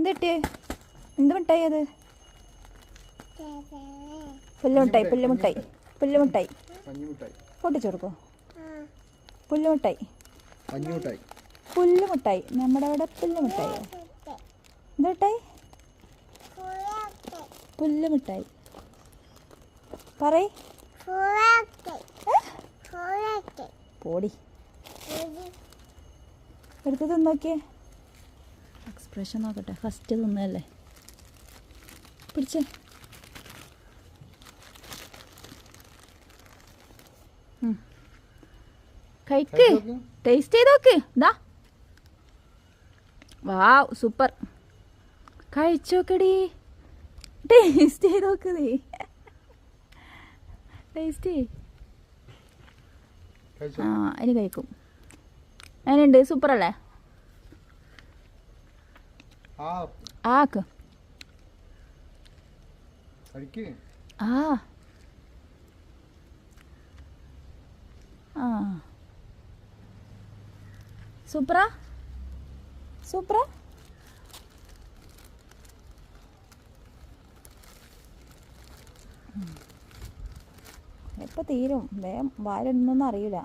എന്ത് കിട്ടിയേ എന്ത് മിഠായി അത് പുല്ലുമിട്ടായി പുല്ലുമിട്ടായി പുല്ലുമിട്ടായി പൊട്ടിച്ചു കൊടുക്കോ പുല്ലുമിഠായി പഞ്ഞിമുട്ടായി പുല്ലുമിഠായി നമ്മുടെ അവിടെ പുല്ലുമിഠായി എന്ത് പുല്ലുമിട്ടായി പറയ്. പോടി. എടുത്ത് തിന്നോക്കിയേ. എക്സ്പ്രഷൻ നോക്കട്ടെ ഫസ്റ്റ് തിന്നല്ലേ? പിടിച്ചേ. കഴിക്ക്. ടേസ്റ്റ് ചെയ്ത് നോക്ക് എന്താ വാ സൂപ്പർ കഴിച്ചോക്കടി. ടേസ്റ്റ് ചെയ്ത് നോക്ക് നീ ടേസ്റ്റ് ആ ഇനി കഴിക്കും. അതിനുണ്ട് സൂപ്പർ അല്ലേ? ആക്ക്. കഴിക്ക്. ആ. ആ. സൂപ്പറാ സൂപ്പറാ എപ്പോൾ തീരും? വേഗം വായിലിടണമെന്ന് അറിയില്ല